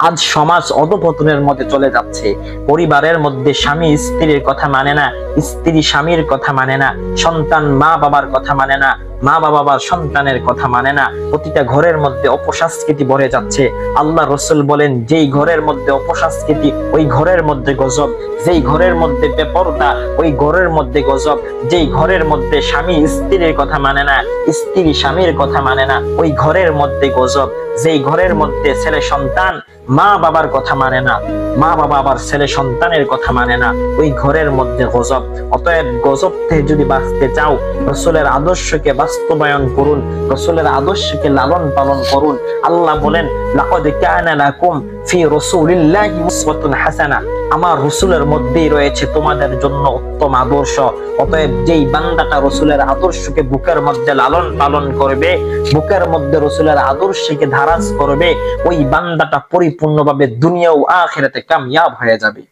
আজ সমাজ অধপতনের মধ্যে চলে যাচ্ছে। পরিবারের মধ্যে স্বামী স্ত্রীর কথা মানে না, স্ত্রী স্বামীর কথা মানে না, সন্তান মা বাবার কথা মানে না। মা বাবা বা সন্তানের কথা মানে না। প্রতিটা ঘরের মধ্যে অপসংস্কৃতি ভরে যাচ্ছে। আল্লাহ রসুল বলেন, যেই ঘরের মধ্যে অপসংস্কৃতি, ওই ঘরের মধ্যে গজব। যেই ঘরের মধ্যে বেপরদা, ওই ঘরের মধ্যে গজব। যেই ঘরের মধ্যে স্বামী স্ত্রীর কথা মানে না, স্ত্রী স্বামীর কথা মানে না, ওই ঘরের মধ্যে গজব। যেই ঘরের মধ্যে ছেলে সন্তান মা বাবার কথা মানে না। মা বাবা আবার ছেলে সন্তানের কথা মানে না। ওই ঘরের মধ্যে গজব। অতএব গজব থেকে যদি বাঁচতে চাও, রসুলের আদর্শকে বাস্তবায়ন করুন, রসুলের আদর্শকে লালন পালন করুন। আল্লাহ বলেন আমার রসুলের মধ্যেই রয়েছে তোমাদের জন্য উত্তম আদর্শ। অতএব যেই বান্দাটা রসুলের আদর্শকে বুকের মধ্যে লালন পালন করবে, বুকের মধ্যে রসুলের আদর্শকে ধারাজ করবে, ওই বান্দাটা পরিপূর্ণভাবে দুনিয়া ও আখিরাতে কামিয়াব হয়ে যাবে